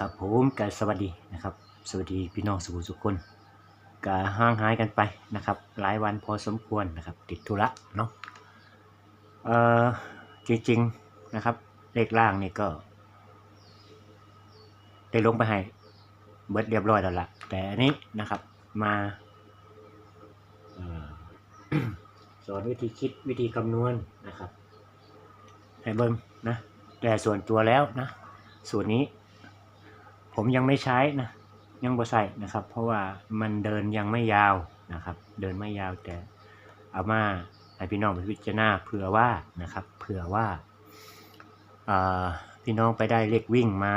ครับผมกสวัสดีนะครับ สวัสดีพี่น้องสุขสุขคนกาห่างหายกันไปนะครับ หลายวันพอสมควรนะครับ ติดธุระเนาะเอ่อจริงๆนะครับ เลขล่างนี่ก็ ได้ลงไปให้เบิดเรียบร้อยแล้วล่ะแต่อันนี้นะครับมาสอนวิธีคิดวิธีคำนวณนะครับให้เบิ้งนะแต่ส่วนตัวแล้วนะสูตรนี้ ผมยังไม่ใช้นะยังบ่ใส่นะครับ เพราะว่ามันเดินยังไม่ยาวนะครับ เดินไม่ยาวแต่เอามาให้พี่น้องไปพิจารณาเผื่อว่านะครับเผื่อว่าพี่น้องไปได้เลขวิ่งมา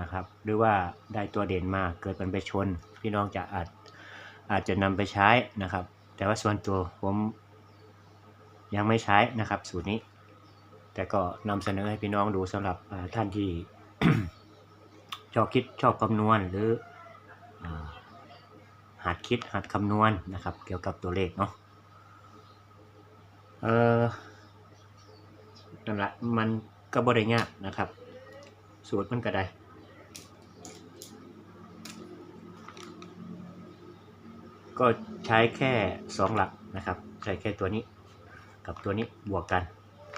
นะครับ หรือว่าได้ตัวเด่นมาเกิดมันไปชน พี่น้องจะอาจอาจจะนำไปใช้นะครับ แต่ว่าส่วนตัวผมยังไม่ใช้นะครับ สูตรนี้ แต่ก็นำเสนอให้พี่น้องดูสำหรับท่านที่ ชอบคิดชอบคำนวณหรืออหัดคิดหัดคำนวณนะครับ เกี่ยวกับตัวเลขเนาะเออนั่นแหละมันก็บ่ได้ยากนะครับ สูตรมันก็ได้ก็ใช้แค่สองหลักนะครับ ใช้แค่ตัวนี้กับตัวนี้บวกกัน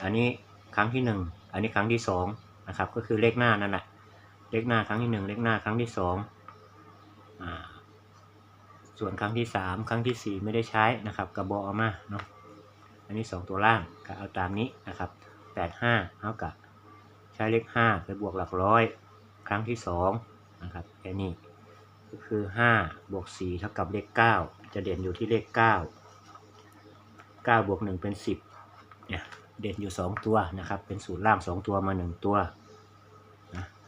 อันนี้ครั้งที่หนึ่งอันนี้ครั้งที่สองนะครับก็คือเลขหน้านั่นแหละ เลขหน้าครั้งที่หนึ่งเลขหน้าครั้งที่สองส่วนครั้งที่สามครั้งที่สี่ไม่ได้ใช้นะครับกระบอกเอามาเนาะอันนี้สองตัวล่างก็เอาตามนี้นะครับแปดห้าเท่ากับใช้เลขห้าไปบวกหลักร้อยครั้งที่สองนะครับแค่นี้ก็คือห้าบวกสี่เท่ากับเลขเก้าจะเด่นอยู่ที่เลขเก้าเก้าบวกหนึ่งเป็นสิบเนี่ยเด่นอยู่สองตัวนะครับเป็นสูตรล่างสองตัวมาหนึ่งตัว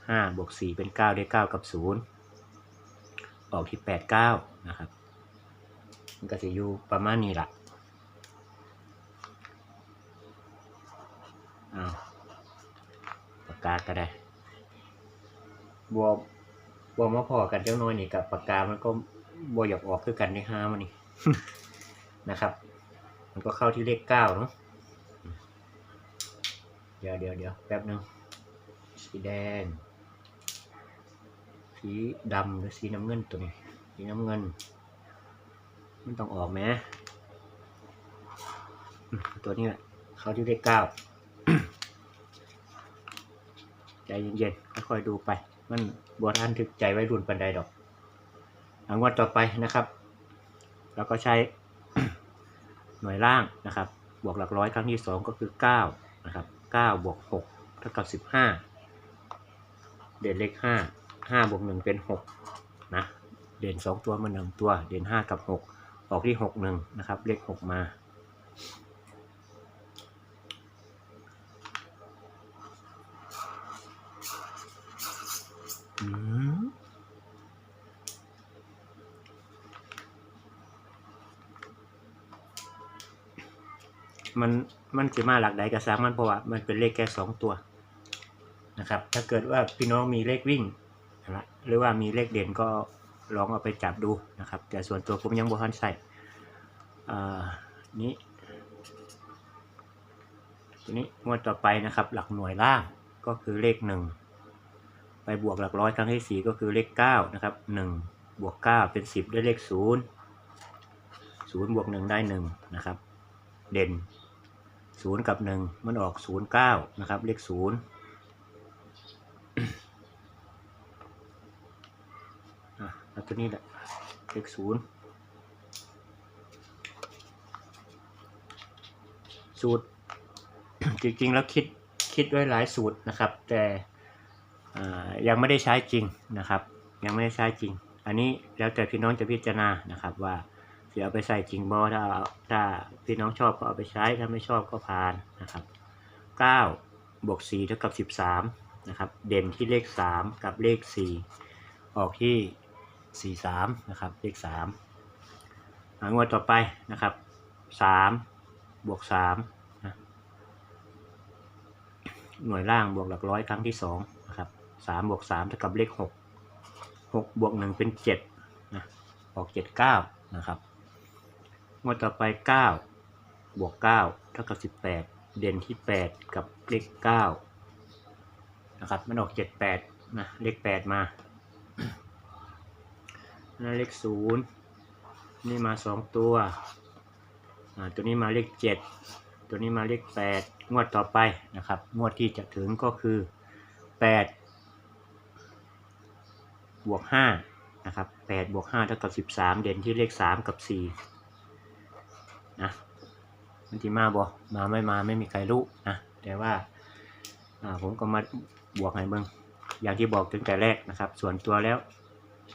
ห้าบวกสี่เป็นเก้าได้เก้ากับศูนย์ออกที่แปดเก้านะครับ มันก็จะอยู่ประมาณนี้ละเอาปากกาก็ได้ บวกบวกมาพอกันเจ้าน้อยนี่กับปากกา มันก็บวอยากออกคือกันในห้ามันนี่นะครับ มันก็เข้าที่เลขเก้าเนาะเดี๋ยวเดี๋ยวเดี๋ยวแป๊บนึงสีแดง สีดำหรือสีน้ำเงินตัวนี้สีน้ำเงิน มันต้องออกไหมตัวนี้แหละเขาที่เลขเก้าใจเย็นๆค่อยๆดูไป มันบวทันถึกใจไว้รุ่นปันใดดอกอังวดต่อไปนะครับ เราก็ใช้หน่วยล่างนะครับ บวกหลักร้อยครั้งที่สองก็คือเก้านะครับเก้าบวกหกเท่ากับสิบห้าเด่นเลขห้า ห้าบวกหนึ่งเป็นหกนะเด่นสองตัวมาหนึ่งตัว เด่นห้ากับหกออกที่หกหนึ่งนะครับ เลขหกมาอืมมันมันจะมาหลักใดกระซังมันเพราะว่ามันเป็นเลขแค่สองตัวนะครับ ถ้าเกิดว่าพี่น้องมีเลขวิ่ง นะหรือว่ามีเลขเด่นก็ลองเอาไปจับดูนะครับ แต่ส่วนตัวผมยังบ่ทันใส่นี้ทีนี้งวดต่อไปนะครับ หลักหน่วยล่างก็คือเลขหนึ่งไปบวกหลักร้อยครั้งที่สี่ก็คือเลขเก้านะครับหนึ่งบวกเก้าเป็นสิบได้เลขศูนย์ศูนย์บวกหนึ่งได้หนึ่งนะครับ เด่นศูนย์กับหนึ่งมันออกศูนย์เก้านะครับ เลขศูนย์ อะแล้ว ตัวนี้แหละเลขศูนย์สูตร จริงๆแล้วคิดคิดไว้หลายสูตรนะครับ แต่ยังไม่ได้ใช้จริงนะครับ ยังไม่ได้ใช้จริง อันนี้แล้วแต่พี่น้องจะพิจารณานะครับว่าจะเอาไปใส่จริงบ่ถ้าเอาถ้าพี่น้องชอบก็เอาไปใช้ถ้าไม่ชอบก็ผ่านนะครับ9บวก4เท่ากับ 13นะครับเด่นที่เลข 3 กับเลข 4 ออกที่ 43นะครับเลข3อ่างวดต่อไปนะครับ3บวก3นะหน่วยล่างบวกหลักร้อยครั้งที่สองนะครับสามบวกสามเท่ากับเลขหกหกบวกหนึ่งเป็นเจ็ดนะออกเจ็ดเก้านะครับงวดต่อไปเก้าบวกเก้าเท่ากับสิบแปดเด่นที่แปดกับเลขเก้านะครับมันออกเจ็ดแปดนะเลขแปดมา นะเลขศูนย์นี่มาสองตัวตัวนี้มาเลขเจ็ดตัวนี้มาเลขแปดงวดต่อไปนะครับ งวดที่จะถึงก็คือแปดบวกห้านะครับแปดบวกห้าเท่ากับสิบสามเด่นที่เลขสามกับสี่นะมันที่มาบ่มาไม่มาไม่มีใครรู้นะแต่ว่าผมก็มาบวกให้เบิ่งอย่างที่บอกตั้งแต่แรกนะครับ ส่วนตัวแล้ว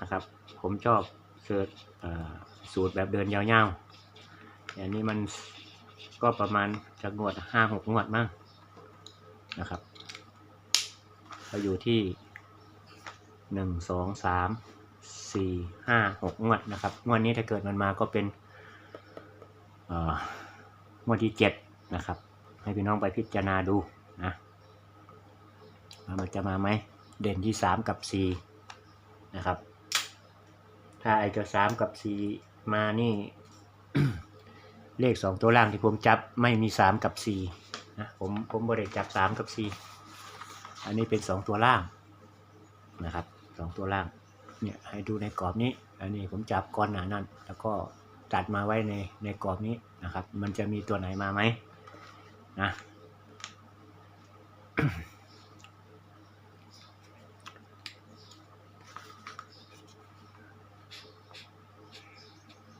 นะครับ ผมชอบเสิร์ชสูตรแบบเดินยาวๆแต่อันนี้มันก็ประมาณจะงวดห้าหกงวดมั้งนะครับก็อยู่ที่หนึ่งสองสามสี่ห้าหกงวดนะครับงวดนี้ถ้าเกิดมันมาก็เป็นงวดที่เจ็ดนะครับ ให้พี่น้องไปพิจารณาดูนะมันจะมาไหมเด่นที่สามกับสี่นะครับ ถ้าไอ้ตัวสามกับสี่มานี่ เลขสองตัวล่างที่ผมจับไม่มีสามกับสี่นะผมผมบริจับสามกับสี่อันนี้เป็นสองตัวล่างนะครับสองตัวล่างเนี่ยให้ดูในกรอบนี้ อันนี้ผมจับก้อนหนานั่น แล้วก็ตัดมาไว้ในในกรอบนี้นะครับ มันจะมีตัวไหนมาไหมนะ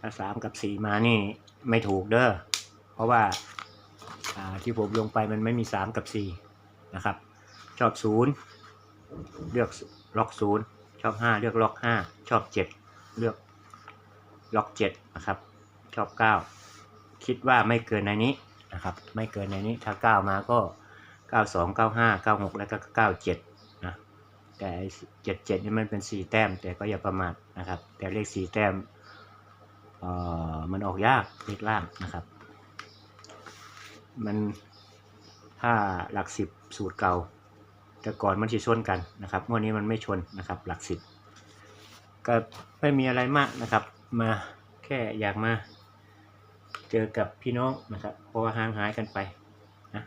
าสามกับสี่มานี่ไม่ถูกเด้อเพราะว่าที่ผมลงไปมันไม่มีสามกับสี่นะครับ ชอบศูนย์เลือกล็อกศูนย์ชอบห้าเลือกล็อกห้าชอบเจ็ดเลือกล็อกเจ็ดนะครับ ชอบเก้าคิดว่าไม่เกินในนี้นะครับ ไม่เกินในนี้ถ้าเก้ามาก็เก้าสองเก้าห้าเก้าหกแล้วก็เก้าเจ็ดนะแต่เจ็ดเจ็ดนี่มันเป็นสี่แต้ม แต่ก็อย่าประมาทนะครับ แต่เลขสี่แต้ม มันออกยากเลขล่างนะครับ มันถ้าหลักสิบสูตรเก่า แต่ก่อนมันจะชนกันนะครับงวดนี้มันไม่ชนนะครับหลักสิบก็ไม่มีอะไรมากนะครับ มาแค่อยากมา เจอกับพี่น้องนะครับ เพราะว่าห่างหายกันไปนะ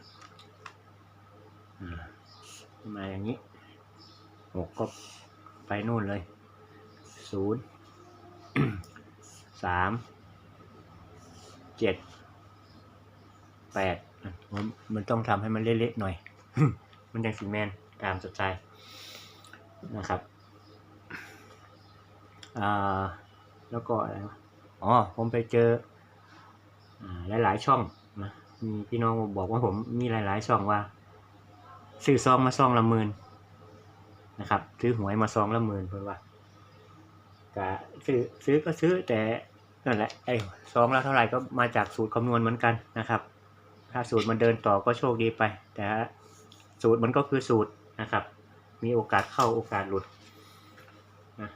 มาอย่างนี้หกก็ไปนู่นเลยศูนย์ สามเจ็ดแปดมันมันต้องทำให้มันเละๆหน่อย มันยังสีแมนตามสไตล์นะครับอ่าแล้วก็อะไรอ๋อ ผมไปเจอหลายๆช่องนะมีพี่น้องบอกว่าผมมีหลายๆช่องว่า ซื้อซองมาซองละหมื่นนะครับ ซื้อหวยมาซองละหมื่นเพื่อว่าก็ซื้อซื้อก็ซื้อแต่ นั่นแหละไอ้ซองและเท่าไหร่ก็มาจากสูตรคำนวณเหมือนกันนะครับ ถ้าสูตรมันเดินต่อก็โชคดีไป แต่สูตรมันก็คือสูตรนะครับ มีโอกาสเข้าโอกาสหลุดนะ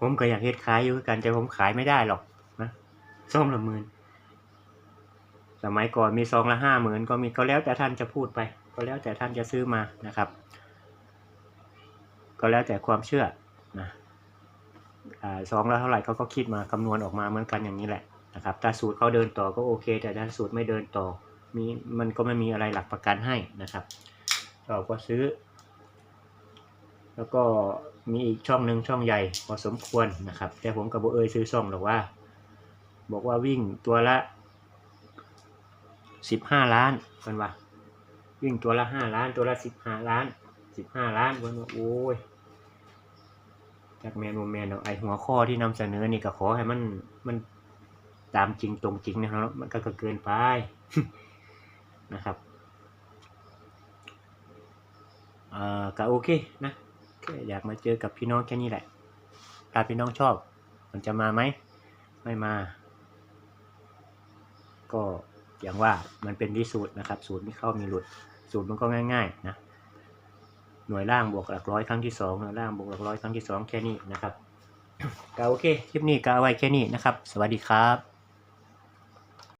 ผมก็อยากเฮ็ดขายอยู่คือกันแต่ผมขายไม่ได้หรอกนะซองละหมื่นสมัยก่อนมีซองละห้าหมื่นก็มีก็แล้วแต่ท่านจะพูดไป ก็แล้วแต่ท่านจะซื้อมานะครับ ก็แล้วแต่ความเชื่อนะ ซองแล้วเท่าไหร่เขาก็คิดมาคำนวณออกมาเหมือนกันอย่างนี้แหละนะครับถ้าสูตรเขาเดินต่อก็โอเค แต่ถ้าสูตรไม่เดินต่อมีมันก็ไม่มีอะไรหลักประกันให้นะครับเราก็ซื้อ แล้วก็มีอีกช่องหนึ่งช่องใหญ่พอสมควรนะครับ แต่ผมกับโบเอยซื้อช่องหรอกว่า บอกว่าวิ่งตัวละสิบห้าล้านกันว่าวิ่งตัวละห้าล้านตัวละสิบห้าล้านสิบห้าล้านวันว่าโอ้ย จากแมนโมแมนเอาไอหัวข้อที่นำเสนอนี่ก็ขอให้มันมันตามจริงตรงจริงนะครับมันก็เกินไปนะครับเอ่อก็โอเคนะอยากมาเจอกับพี่น้องแค่นี้แหละถ้าพี่น้องชอบ มันจะมาไหมไม่มา ก็อย่างว่ามันเป็นที่สูตรนะครับ สูตรไม่เข้ามีหลุด สูตรมันก็ง่าย ๆ นะ หน่วยล่างบวกหลักร้อยครั้งที่สองหน่วยล่างบวกหลักร้อยครั้งที่สองแค่นี้นะครับก็โอเค คลิปนี้ก็เอาไว้แค่นี้นะครับ สวัสดีครับ